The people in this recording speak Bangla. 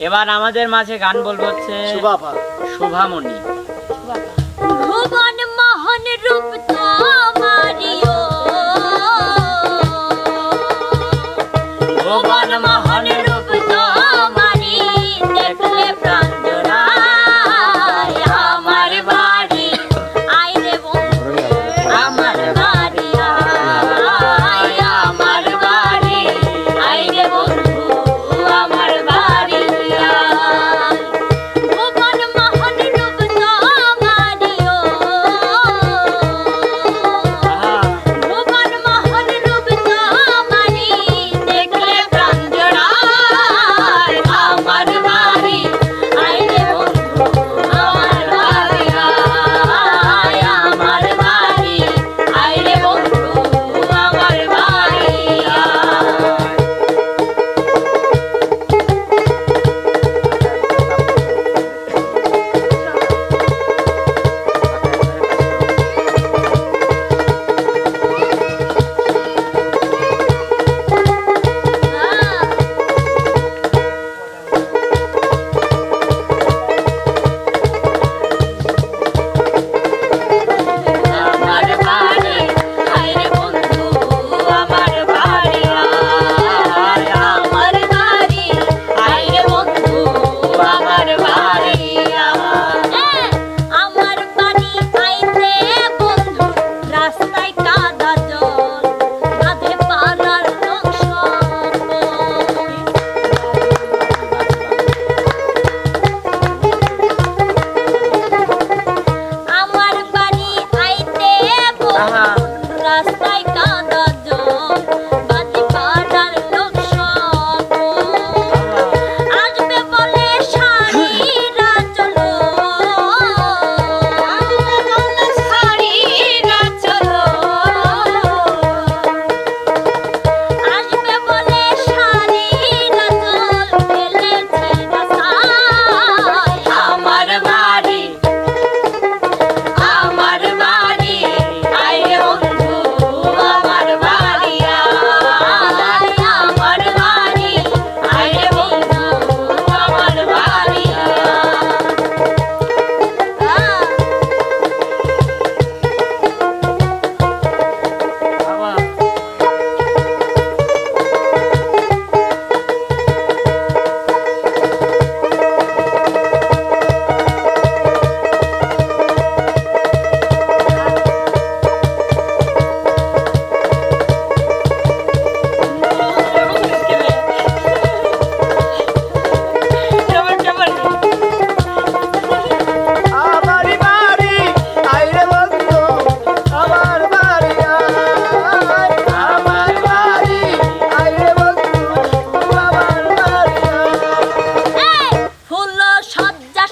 এবার আমাদের মাঝে গান বলব হচ্ছে শুভাভা শুভামণি। ভুবন রূপ তোমারিও ভুবন সজ্জা